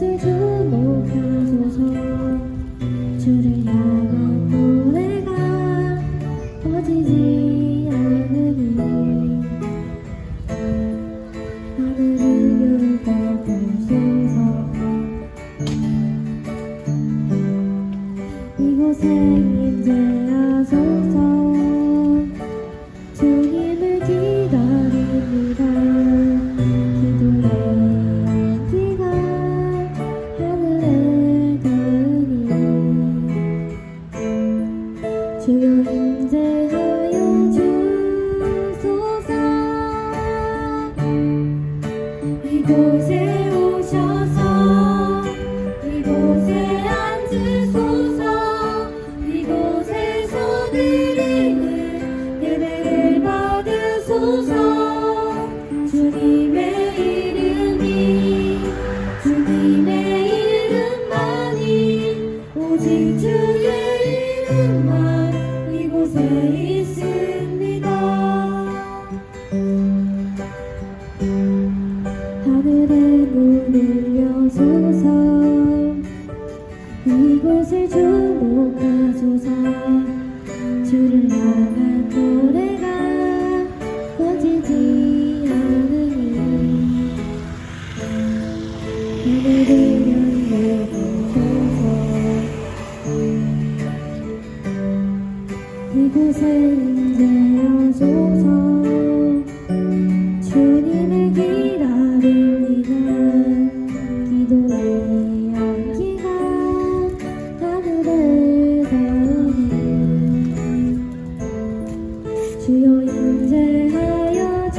곳에 두고 가소서. 주를 향한 노래가 꺼지지 않으니 하늘을 열고 보소서. 이곳에 있대요 주님의 이름이 주님의 이름만이 오직 주 이곳에 임재하소서. 주님을 기다립니다 기도의 연기가 하늘을 닿으니. 주여 임재하여 주